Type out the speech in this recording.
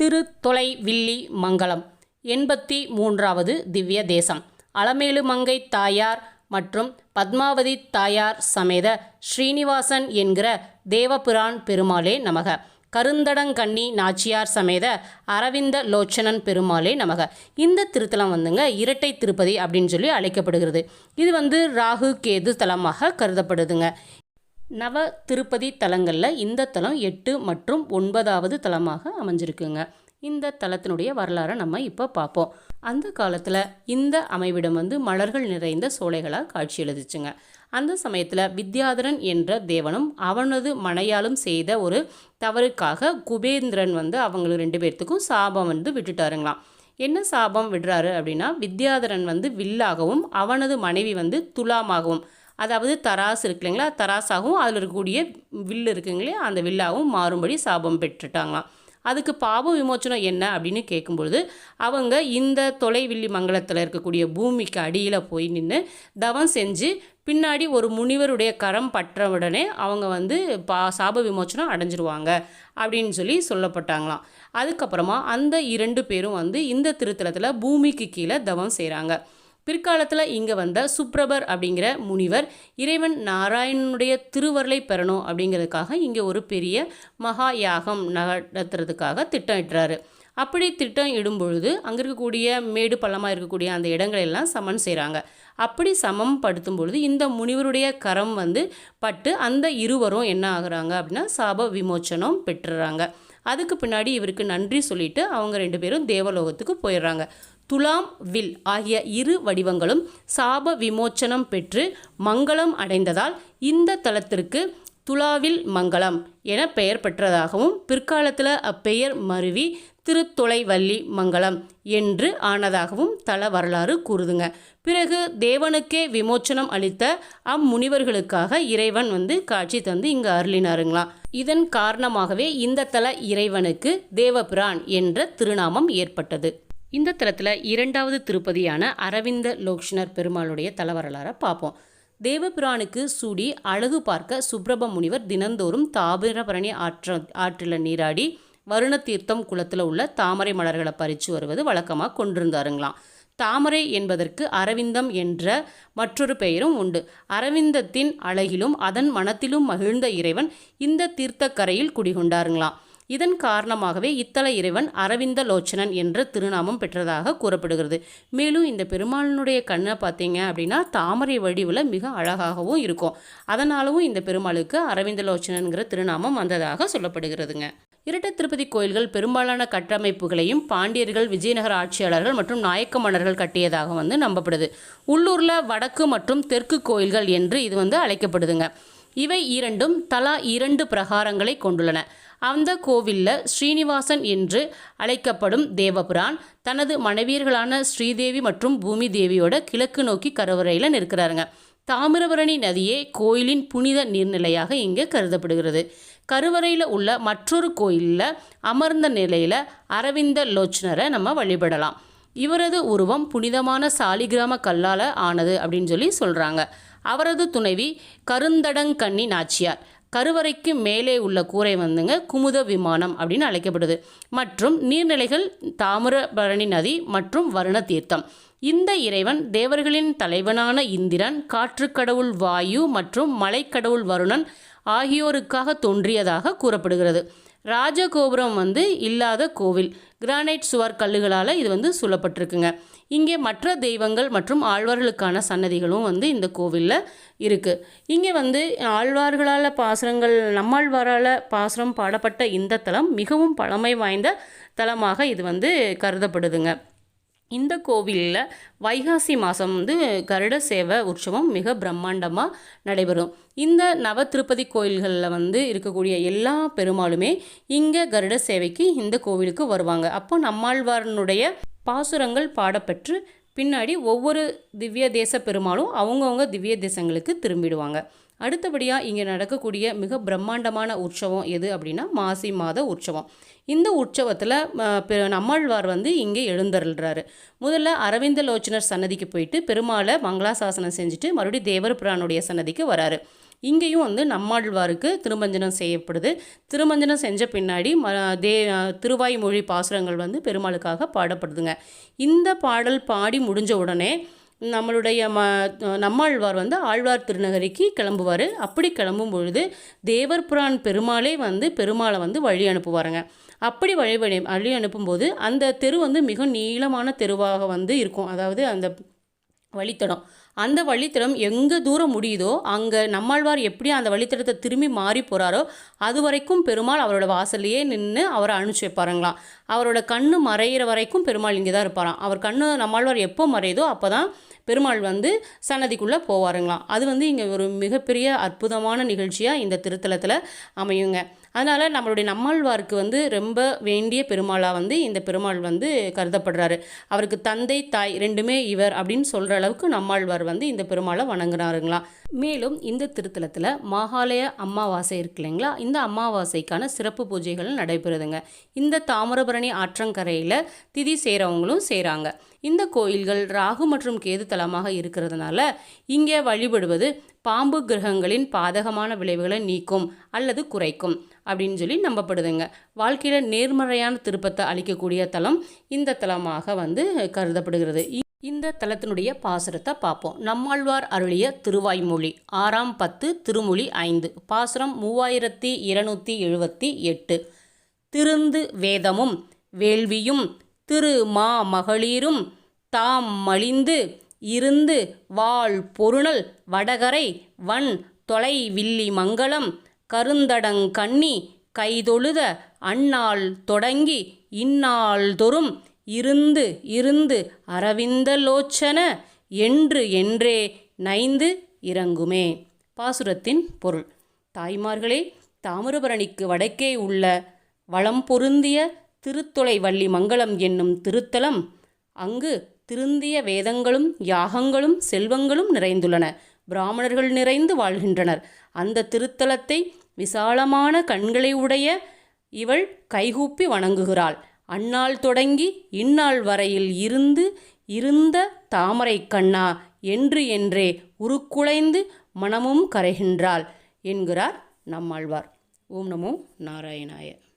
திரு தொலை வில்லி மங்கலம் எண்பத்தி மூன்றாவது திவ்ய தேசம் அலமேலு மங்கை தாயார் மற்றும் பத்மாவதி தாயார் சமேத ஸ்ரீனிவாசன் என்கிற தேவபிரான் பெருமாளே நமக. கருந்தடங்கண்ணி நாச்சியார் சமேத அரவிந்த லோச்சனன் பெருமாளே நமக. இந்த திருத்தலம் வந்துங்க இரட்டை திருப்பதி அப்படின்னு சொல்லி அழைக்கப்படுகிறது. இது வந்து ராகு கேது தலமாக கருதப்படுதுங்க. நவ திருப்பதி தலங்களில் இந்த தலம் எட்டு மற்றும் ஒன்பதாவது தலமாக அமைஞ்சிருக்குங்க. இந்த தலத்தினுடைய வரலாறை நம்ம இப்போ பார்ப்போம் அந்த காலத்தில் இந்த அமைவிடம் வந்து மலர்கள் நிறைந்த சோலைகளாக காட்சி எழுதிச்சுங்க அந்த சமயத்தில் வித்யாதரன் என்ற தேவனும் அவனது மனையாலும் செய்த ஒரு தவறுக்காக குபேந்திரன் வந்து அவங்களுக்கு ரெண்டு பேர்த்துக்கும் சாபம் வந்து விட்டுட்டாருங்களாம். என்ன சாபம் விடுறாரு அப்படின்னா வித்யாதரன் வந்து வில்லாகவும் அவனது மனைவி வந்து துலாமாகவும் அதாவது தராசு இருக்கு இல்லைங்களா? தராசாகவும் அதில் இருக்கக்கூடிய வில்லு இருக்குங்களே அந்த வில்லாகவும் மாறும்படி சாபம் பெற்றுட்டாங்களாம். அதுக்கு பாப விமோச்சனம் என்ன அப்படின்னு கேட்கும்பொழுது அவங்க இந்த தொலைவில்லி மங்கலத்தில் இருக்கக்கூடிய பூமிக்கு அடியில் போய் நின்று தவம் செஞ்சு பின்னாடி ஒரு முனிவருடைய கரம் பற்ற உடனே அவங்க வந்து பா சாப விமோச்சனம் அடைஞ்சிருவாங்க அப்படின்னு சொல்லி சொல்லப்பட்டாங்களாம். அதுக்கப்புறமா அந்த இரண்டு பேரும் வந்து இந்த திருத்தலத்தில் பூமிக்கு கீழே தவம் செய்கிறாங்க பிற்காலத்தில் இங்கே வந்த சுப்ரபர் அப்படிங்கிற முனிவர் இறைவன் நாராயணனுடைய திருவருளை பெறணும் அப்படிங்கிறதுக்காக இங்கே ஒரு பெரிய மகா யாகம் நடத்துறதுக்காக திட்டமிட்டுறாரு அப்படி திட்டம் இடும் பொழுது அங்கே இருக்கக்கூடிய மேடு பள்ளமாக இருக்கக்கூடிய அந்த இடங்களை எல்லாம் சமன் செய்கிறாங்க அப்படி சமம் படுத்தும் பொழுது இந்த முனிவருடைய கரம் வந்து பட்டு அந்த இருவரும் என்ன ஆகுறாங்க அப்படின்னா சாப விமோச்சனம் பெற்றுறாங்க. அதுக்கு பின்னாடி இவருக்கு நன்றி சொல்லிட்டு அவங்க ரெண்டு பேரும் தேவலோகத்துக்கு போயிடுறாங்க. துலாம் வில் ஆகிய இரு வடிவங்களும் சாப விமோச்சனம் பெற்று மங்களம் அடைந்ததால் இந்த தலத்திற்கு துலாவில் மங்களம் என பெயர் பெற்றதாகவும் பிற்காலத்தில் அப்பெயர் மருவி திருத்தொலைவல்லி மங்களம் என்று ஆனதாகவும் தல வரலாறு கூறுதுங்க. பிறகு தேவனுக்கே விமோச்சனம் அளித்த அம்முனிவர்களுக்காக இறைவன் வந்து காட்சி தந்து இங்கு அருளினாருங்களாம் இதன் காரணமாகவே இந்த தல இறைவனுக்கு தேவபிரான் என்ற திருநாமம் ஏற்பட்டது. இந்த தலத்தில் இரண்டாவது திருப்பதியான அரவிந்த லோக்ஷனர் பெருமாளுடைய தல வரலாறை பார்ப்போம் தேவபிரானுக்கு சூடி அழகு பார்க்க சுப்பிரப முனிவர் தினந்தோறும் தாமிரபரணி ஆற்ற ஆற்றில் நீராடி வருண தீர்த்தம் குளத்தில் உள்ள தாமரை மலர்களை பறித்து வருவது வழக்கமாக கொண்டிருந்தாருங்களாம். தாமரை என்பதற்கு அரவிந்தம் என்ற மற்றொரு பெயரும் உண்டு. அரவிந்தத்தின் அழகிலும் அதன் மனத்திலும் மகிழ்ந்த இறைவன் இந்த தீர்த்தக்கரையில் குடிகொண்டாருங்களாம். இதன் காரணமாகவே இத்தல இறைவன் அரவிந்த லோச்சனன் என்ற திருநாமம் பெற்றதாக கூறப்படுகிறது. மேலும் இந்த பெருமாளினுடைய கண்ணை பார்த்தீங்க அப்படின்னா தாமரை வடிவில் மிக அழகாகவும் இருக்கும். அதனாலவும் இந்த பெருமாளுக்கு அரவிந்த லோச்சனன்கிற திருநாமம் வந்ததாக சொல்லப்படுகிறதுங்க. இரட்டை திருப்பதி கோயில்கள் பெரும்பாலான கட்டமைப்புகளையும் பாண்டியர்கள் விஜயநகர ஆட்சியாளர்கள் மற்றும் நாயக்க மன்னர்கள் கட்டியதாக வந்து நம்பப்படுது. உள்ளூரில் வடக்கு மற்றும் தெற்கு கோயில்கள் என்று இது வந்து அழைக்கப்படுதுங்க. இவை இரண்டும் தலா இரண்டு பிரகாரங்களை கொண்டுள்ளன. அந்த கோவிலில் ஸ்ரீனிவாசன் என்று அழைக்கப்படும் தேவபுரான் தனது மனைவியர்களான ஸ்ரீதேவி மற்றும் பூமி தேவியோட கிழக்கு நோக்கி கருவறையில் நிற்கிறாருங்க. தாமிரபரணி நதியே கோயிலின் புனித நீர்நிலையாக இங்கே கருதப்படுகிறது. கருவறையில் உள்ள மற்றொரு கோயிலில் அமர்ந்த நிலையில் அரவிந்த லோச்சனரை நம்ம வழிபடலாம். இவரது உருவம் புனிதமான சாலிகிராம கல்லால் ஆனது அப்படின்னு சொல்லி சொல்கிறாங்க அவரது துணைவி கருந்தடங்கண்ணி நாச்சியார் கருவறைக்கு மேலே உள்ள கூரை வந்துங்க குமுத விமானம் அப்படின்னு அழைக்கப்படுது. மற்றும் நீர்நிலைகள் தாமிரபரணி நதி மற்றும் வருண தீர்த்தம் இந்த இறைவன் தேவர்களின் தலைவனான இந்திரன் காற்றுக்கடவுள் வாயு மற்றும் மலைக்கடவுள் வருணன் ஆகியோருக்காக தோன்றியதாக கூறப்படுகிறது. ராஜகோபுரம் வந்து இல்லாத கோவில். கிரானைட் சுவர் கல்லுகளால் இது வந்து சூழப்பட்டிருக்குங்க. இங்கே மற்ற தெய்வங்கள் மற்றும் ஆழ்வார்களுக்கான சன்னதிகளும் வந்து இந்த கோவிலில் இருக்குது இங்கே வந்து ஆழ்வார்களால் பாசுரங்கள் நம்மாழ்வாரால் பாசுரம் பாடப்பட்ட இந்த தலம் மிகவும் பழமை வாய்ந்த தலமாக இது வந்து கருதப்படுதுங்க. இந்த கோவிலில் வைகாசி மாதம் வந்து கருட சேவை உற்சவம் மிக பிரம்மாண்டமாக நடைபெறும். இந்த நவ திருப்பதி கோயில்களில் வந்து இருக்கக்கூடிய எல்லா பெருமாளுமே இங்கே கருட சேவைக்கு இந்த கோவிலுக்கு வருவாங்க. அப்போ நம்மாழ்வாரனுடைய பாசுரங்கள் பாடப்பெற்று பின்னாடி ஒவ்வொரு திவ்ய தேச பெருமாளும் அவங்கவுங்க திவ்ய தேசங்களுக்கு திரும்பிடுவாங்க. அடுத்தபடியாக இங்கே நடக்கக்கூடிய மிக பிரம்மாண்டமான உற்சவம் எது அப்படின்னா மாசி மாத உற்சவம். இந்த உற்சவத்தில் நம்மாழ்வார் வந்து இங்கே எழுந்தருள்றாரு. முதல்ல அரவிந்த லோச்சனர் சன்னதிக்கு போயிட்டு பெருமாளை மங்களாசாசனம் செஞ்சுட்டு மறுபடியும் தேவர் பிரானுடைய சன்னதிக்கு வராரு. இங்கேயும் வந்து நம்மாழ்வாருக்கு திருமஞ்சனம் செய்யப்படுது. திருமஞ்சனம் செஞ்ச பின்னாடி ம தே திருவாய்மொழி பாசுரங்கள் வந்து பெருமாளுக்காக பாடப்படுதுங்க. இந்த பாடல் பாடி முடிஞ்ச உடனே நம்மளுடைய ம நம்மாழ்வார் வந்து ஆழ்வார் திருநகரிக்கு கிளம்புவார். அப்படி கிளம்பும் பொழுது தேவர் புரான் பெருமாளே வந்து பெருமாளை வந்து வழி அனுப்புவாருங்க. அப்படி வழி வழி வழி அனுப்பும்போது அந்த தெரு வந்து மிக நீளமான தெருவாக வந்து இருக்கும். அதாவது அந்த வழித்தடம். அந்த வழித்தடம் எங்கே தூரம் முடியுதோ அங்கே நம்மாழ்வார் எப்படி அந்த வழித்தடத்தை திரும்பி மாறி போகிறாரோ அது வரைக்கும் பெருமாள் அவரோட வாசல்லையே நின்று அவரை அனுப்பிச்சு வைப்பாருங்களாம். அவரோட கண்ணு மறையிற வரைக்கும் பெருமாள் இங்கே தான் இருப்பாராம். அவர் கண்ணு நம்மாழ்வார் எப்போ மறையுதோ அப்போ தான் பெருமாள் வந்து சன்னதிக்குள்ளே போவாருங்களாம். அது வந்து இங்கே ஒரு மிகப்பெரிய அற்புதமான நிகழ்ச்சியாக இந்த திருத்தலத்தில் அமையுங்க. அதனால் நம்மளுடைய நம்மாழ்வாருக்கு வந்து ரொம்ப வேண்டிய பெருமாளாக வந்து இந்த பெருமாள் வந்து கருதப்படுறாரு. அவருக்கு தந்தை தாய் ரெண்டுமே இவர் அப்படின்னு சொல்கிற அளவுக்கு நம்மாழ்வார் வந்து இந்த பெருமாளை வணங்குறாருங்களாம் மேலும் இந்த திருத்தலத்தில் மாகாலய அமாவாசை இருக்கு இல்லைங்களா? இந்த அமாவாசைக்கான சிறப்பு பூஜைகள் நடைபெறுதுங்க. இந்த தாமிரபரணி ஆற்றங்கரையில் திதி செய்கிறவங்களும் செய்கிறாங்க இந்த கோயில்கள் ராகு மற்றும் கேது தலமாக இருக்கிறதுனால இங்கே வழிபடுவது பாம்பு கிரகங்களின் பாதகமான விளைவுகளை நீக்கும் அல்லது குறைக்கும் அப்படின்னு சொல்லி நம்பப்படுதுங்க. வாழ்க்கையில் நேர்மறையான திருப்பத்தை அளிக்கக்கூடிய தலம் இந்த தலமாக வந்து கருதப்படுகிறது. இந்த தலத்தினுடைய பாசுரத்தை பார்ப்போம். நம்மாழ்வார் அருளிய திருவாய்மொழி ஆறாம் பத்து திருமொழி ஐந்து பாசுரம் மூவாயிரத்தி இருநூற்றி எழுபத்தி எட்டு. திருந்து வேதமும் வேள்வியும் திரு மா மகளிரும் தாம் மலிந்து இருந்து வாழ் பொருணல் வடகரை வன் தொலை வில்லி மங்களம் கருந்தடங் கண்ணி கைதொழுத அந்நாள் தொடங்கி இந்நாள்தொறும் இருந்து இருந்து அரவிந்தலோச்சன என்று என்றே நைந்து இறங்குமே. பாசுரத்தின் பொருள். தாய்மார்களே தாமிரபரணிக்கு வடக்கே உள்ள வளம் பொருந்திய திருத்தொலை வள்ளி மங்களம் என்னும் திருத்தலம் அங்கு திருந்திய வேதங்களும் யாகங்களும் செல்வங்களும் நிறைந்துள்ளன. பிராமணர்கள் நிறைந்து வாழ்கின்றனர். அந்த திருத்தலத்தை விசாலமான கண்களை உடைய இவள் கைகூப்பி வணங்குகிறாள். அந்நாள் தொடங்கி இந்நாள் வரையில் இருந்து இருந்த தாமரை கண்ணா என்று என்றே உருக்குலைந்து மனமும் கரைகின்றாள் என்கிறார் நம்மாழ்வார். ஓம் நமோ நாராயணாய.